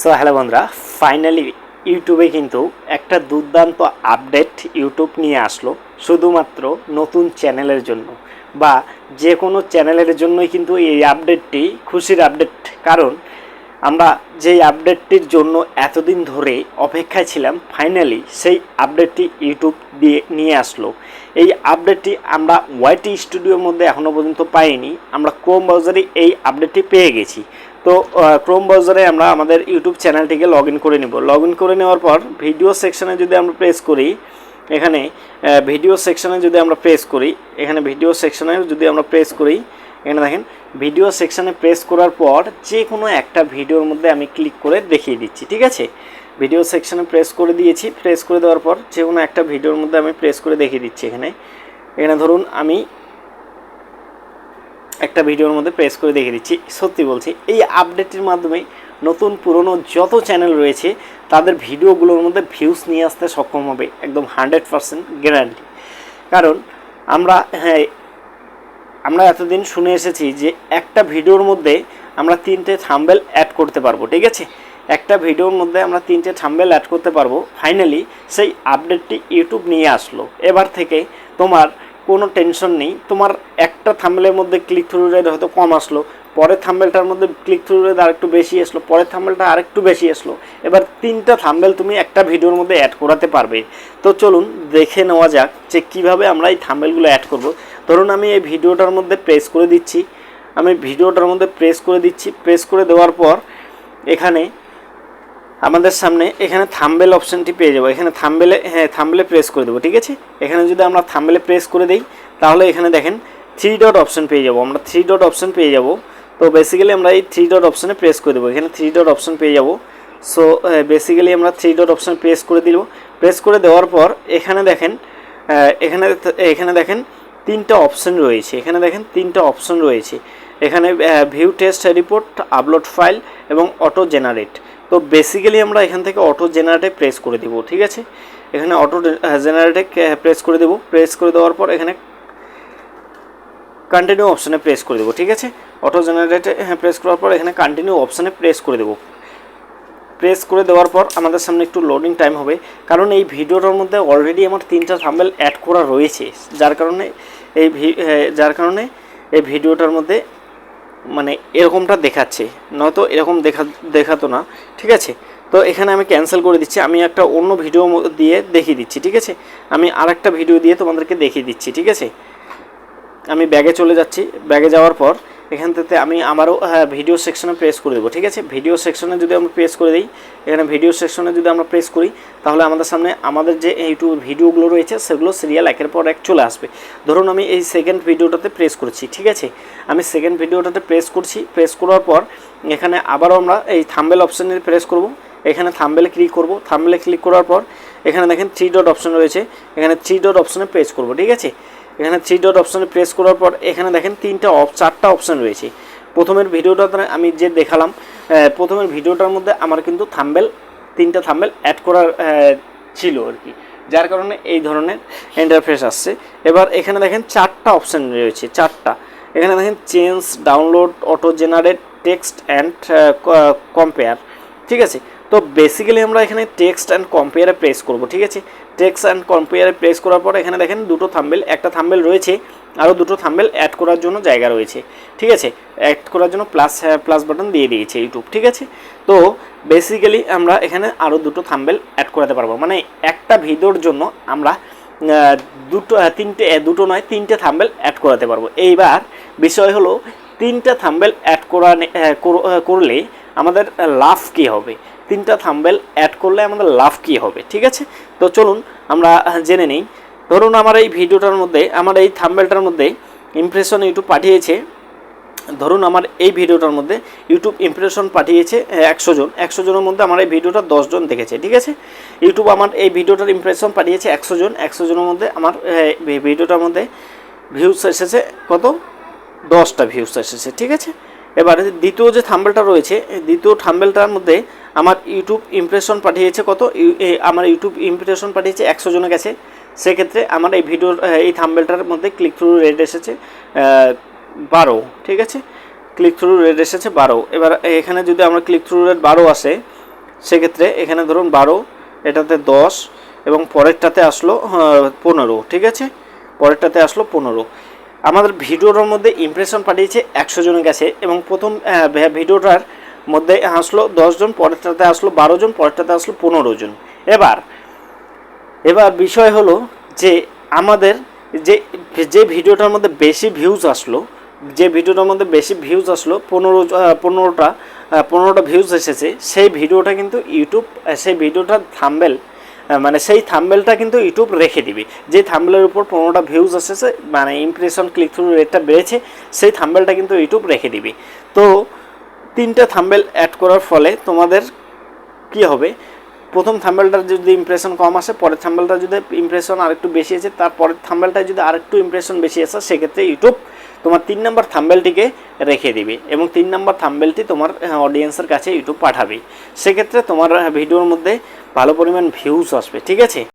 So hello বন্ধুরা। Finally ইউটিউবে কিন্তু একটা দুর্দান্ত আপডেট ইউটিউব নিয়ে আসলো, শুধুমাত্র নতুন চ্যানেলের জন্য। বা যে কোনো চ্যানেলের জন্যই কিন্তু এই আপডেটটি খুশির আপডেট কারণ আমরা যেই আপডেটটির জন্য এতদিন ধরে অপেক্ষায় ছিলাম ফাইনালি সেই আপডেটটি ইউটিউব দিয়ে নিয়ে আসলো। এই আপডেটটি আমরা ওয়াইটি স্টুডিওর মধ্যে এখনও পর্যন্ত পাইনি। আমরা ক্রোম ব্রাউজারে এই আপডেটটি পেয়ে গেছি। তো ক্রোম ব্রাউজারে আমরা আমাদের ইউটিউব চ্যানেলটিকে লগ ইন করে নিব। লগ ইন করে নেওয়ার পর ভিডিও সেকশনে যদি আমরা প্রেস করি, এখানে ভিডিও সেকশনে যদি আমরা প্রেস করি, এখানে ভিডিও সেকশনে যদি আমরা প্রেস করি, এখানে দেখেন ভিডিও সেকশনে প্রেস করার পর যে কোনো একটা ভিডিওর মধ্যে আমি ক্লিক করে দেখিয়ে দিচ্ছি, ঠিক আছে? ভিডিও সেকশনে প্রেস করে দিয়েছি প্রেস করে দেওয়ার পর যে কোনো একটা ভিডিওর মধ্যে আমি প্রেস করে দেখিয়ে দিচ্ছি এখানে। এখানে ধরুন আমি একটা ভিডিওর মধ্যে প্রেস করে দেখে দিচ্ছি। সত্যি বলছি, এই আপডেটের মাধ্যমে নতুন, পুরনো যত চ্যানেল রয়েছে, তাদের ভিডিওগুলোর মধ্যে ভিউজ নিয়ে আসতে সক্ষম হবে, একদম হান্ড্রেড পারসেন্ট গ্যারান্টি কারণ আমরা হ্যাঁ আমরা এতদিন শুনে এসেছি যে একটা ভিডিওর মধ্যে আমরা তিনটে থাম্বেল অ্যাড করতে পারব, ঠিক আছে? একটা ভিডিওর মধ্যে আমরা তিনটে থাম্বেল অ্যাড করতে পারব ফাইনালি সেই আপডেটটি ইউটিউব নিয়ে আসলো। এবার থেকে তোমার কোনো টেনশন নেই। তোমার একটা থাম্বেলের মধ্যে ক্লিক থ্রু রেট হয়তো কম আসলো, পরের থাম্বেলটার মধ্যে ক্লিক থ্রু রেট আরেকটু বেশি আসলো, পরের থাম্বেলটা আরেকটু বেশি আসলো। এবার তিনটা থাম্বেল তুমি একটা ভিডিওর মধ্যে অ্যাড করাতে পারবে। তো চলুন দেখে নেওয়া যাক যে কীভাবে আমরা এই থাম্বেলগুলো অ্যাড করব। ধরুন আমি এই ভিডিওটার মধ্যে প্রেস করে দিচ্ছি। আমি ভিডিওটার মধ্যে প্রেস করে দিচ্ছি। প্রেস করে দেওয়ার পর এখানে আমাদের সামনে এখানে থাম্বেল অপশানটি পেয়ে যাব। এখানে থাম্বেলে হ্যাঁ থাম্বেলে প্রেস করে দেবো, ঠিক আছে? এখানে যদি আমরা থাম্বেলে প্রেস করে দিই, তাহলে এখানে দেখেন থ্রি ডট অপশান পেয়ে যাব। আমরা থ্রি ডট অপশান পেয়ে যাব। তো বেসিক্যালি আমরা এই থ্রি ডট অপশানে প্রেস করে দেবো। এখানে থ্রি ডট অপশান পেয়ে যাব। সো বেসিক্যালি আমরা থ্রি ডট অপশান প্রেস করে দিব। প্রেস করে দেওয়ার পর এখানে দেখেন এখানে এখানে দেখেন তিনটা অপশান রয়েছে। এখানে দেখেন তিনটা অপশান রয়েছে। এখানে view test report upload file এবং অটো জেনারেট তো বেসিক্যালি আমরা এখান থেকে অটো জেনারেটে প্রেস করে দেবো, ঠিক আছে? এখানে অটো জেনারেটে প্রেস করে দেবো। প্রেস করে দেওয়ার পর এখানে কন্টিনিউ অপশানে প্রেস করে দেবো, ঠিক আছে? অটো জেনারেটে হ্যাঁ প্রেস করার পর এখানে কন্টিনিউ অপশানে প্রেস করে দেবো। প্রেস করে দেওয়ার পর আমাদের সামনে একটু লোডিং টাইম হবে, কারণ এই ভিডিওটার মধ্যে অলরেডি আমার তিনটা থাম্বেল অ্যাড করা রয়েছে, যার কারণে এই ভি- যার কারণে এই ভিডিওটার মধ্যে মানে এরকমটা দেখাচ্ছে। নয়তো এরকম দেখা, দেখাতো না। ঠিক আছে? তো এখানে আমি ক্যান্সেল করে দিচ্ছি। আমি একটা অন্য ভিডিও দিয়ে দেখিয়ে দিচ্ছি। ঠিক আছে? আমি আর একটা ভিডিও দিয়ে তোমাদেরকে দেখিয়ে দিচ্ছি। ঠিক আছে? আমি ব্যাগে চলে যাচ্ছি। ব্যাগে যাওয়ার পর এখান থেকে আমি আমারও ভিডিও সেকশনে প্রেস করে দেবো, ঠিক আছে? ভিডিও সেকশনে যদি আমরা প্রেস করে দিই, এখানে ভিডিও সেকশনে যদি আমরা প্রেস করি, তাহলে আমাদের সামনে আমাদের যে ইউটিউব ভিডিওগুলো রয়েছে, সেগুলো সিরিয়াল একের পর এক চলে আসবে। ধরুন আমি এই সেকেন্ড ভিডিওটাতে প্রেস করছি, ঠিক আছে? আমি সেকেন্ড ভিডিওটাতে প্রেস করছি প্রেস করার পর এখানে আবারও আমরা এই থাম্বেল অপশানে প্রেস করব। এখানে থাম্বেলে ক্লিক করব থাম্বেলে ক্লিক করার পর এখানে দেখেন থ্রি ডট অপশন রয়েছে, এখানে থ্রি ডট অপশনে প্রেস করব, ঠিক আছে? এখানে থ্রি ডট অপশনে প্রেস করার পর এখানে দেখেন তিনটা অপ চারটা অপশন রয়েছে। প্রথমের ভিডিওটা আমি যে দেখালাম প্রথমের ভিডিওটার মধ্যে আমার কিন্তু থাম্বেল তিনটা থাম্বেল অ্যাড করার ছিল আর কি। যার কারণে এই ধরনের ইন্টারফেস আসছে। এবার এখানে দেখেন চারটা অপশান রয়েছে, চারটা। এখানে দেখেন change download auto generate text and compare ঠিক আছে? তো বেসিক্যালি আমরা এখানে টেক্সট অ্যান্ড কম্পেয়ারে প্রেস করব, ঠিক আছে? টেক্সট অ্যান্ড কম্পেয়ারে প্রেস করার পর এখানে দেখেন দুটো থাম্বেল একটা থাম্বেল রয়েছে, আরও দুটো থাম্বেল অ্যাড করার জন্য জায়গা রয়েছে, ঠিক আছে? অ্যাড করার জন্য প্লাস প্লাস বাটন দিয়ে দিয়েছে ইউটিউব ঠিক আছে? তো বেসিক্যালি আমরা এখানে আরও দুটো থাম্বেল অ্যাড করাতে পারব মানে একটা ভিডিওর জন্য আমরা দুটো তিনটে দুটো নয়, তিনটে থাম্বেল অ্যাড করাতে পারব। এইবার বিষয় হলো, তিনটা থাম্বেল অ্যাড করা করলে আমাদের লাভ কী হবে? তিনটা থাম্বেল অ্যাড করলে আমাদের লাভ কী হবে, ঠিক আছে? তো চলুন আমরা জেনে নিই। ধরুন আমার এই ভিডিওটার মধ্যে, আমার এই থাম্বেলটার মধ্যে ইমপ্রেশন ইউটিউব পাঠিয়েছে। ধরুন আমার এই ভিডিওটার মধ্যে ইউটিউব ইমপ্রেশন পাঠিয়েছে একশো জন। একশো জনের মধ্যে আমার এই ভিডিওটা জন দেখেছে, ঠিক আছে? ইউটিউব আমার এই ভিডিওটার ইমপ্রেশন পাঠিয়েছে একশো জন। একশো জনের মধ্যে আমার ভিডিওটার মধ্যে ভিউজ এসেছে কত? দশটা ভিউজ এসেছে, ঠিক আছে? এবারে দ্বিতীয় যে থাম্বেলটা রয়েছে, দ্বিতীয় থাম্বেলটার মধ্যে আমার ইউটিউব ইমপ্রেশন পাঠিয়েছে কত? আমার ইউটিউব ইমপ্রেশন পাঠিয়েছে একশো জনের কাছে সেক্ষেত্রে আমার এই ভিডিওর এই থাম্বেলটার মধ্যে ক্লিক থ্রু রেট এসেছে বারো, ঠিক আছে? ক্লিক থ্রু রেট এসেছে বারো। এবার এখানে যদি আমরা ক্লিক থ্রু রেট বারো আসে, সেক্ষেত্রে এখানে ধরুন বারো, এটাতে দশ, এবং পরেরটাতে আসলো পনেরো, ঠিক আছে? পরেরটাতে আসলো পনেরো। আমাদের ভিডিওটার মধ্যে ইমপ্রেশন পাঠিয়েছে একশো জনের কাছে এবং প্রথম ভিডিওটার মধ্যে আসলো দশজন, পরেরটাতে আসলো বারো জন পরেরটাতে আসলো পনেরো জন এবার এবার বিষয় হলো যে আমাদের যে যে ভিডিওটার মধ্যে বেশি ভিউজ আসলো, যে ভিডিওটার মধ্যে বেশি ভিউজ আসলো, পনেরো পনেরোটা পনেরোটা ভিউজ এসেছে, সেই ভিডিওটা কিন্তু ইউটিউব সেই ভিডিওটার থাম্বেল মানে সেই থাম্বেলটা কিন্তু ইউটিউব রেখে দিবে। যে থাম্বেলের উপর পনেরোটা ভিউজ এসেছে মানে ইমপ্রেশন ক্লিক থ্রু রেটটা বেড়েছে, সেই থাম্বেলটা কিন্তু ইউটিউব রেখে দিবে। তো তিনটা থাম্বেল অ্যাড করার ফলে তোমাদের কি হবে? প্রথম থাম্বেলটার যদি ইমপ্রেশন কম আসে, পরের থাম্বেলটা যদি ইমপ্রেশন আরেকটু বেশি আছে তার পরের থাম্বেলটায় যদি আরেকটু ইমপ্রেশন বেশি আসে, সেক্ষেত্রে ইউটিউব তোমার তিন নম্বর থাম্বেলটিকে রেখে দিবে এবং তিন নম্বর থাম্বেলটি তোমার অডিয়েন্সের কাছে ইউটিউব পাঠাবে। সেক্ষেত্রে তোমার ভিডিওর মধ্যে ভালো পরিমাণ ভিউজ আসবে, ঠিক আছে?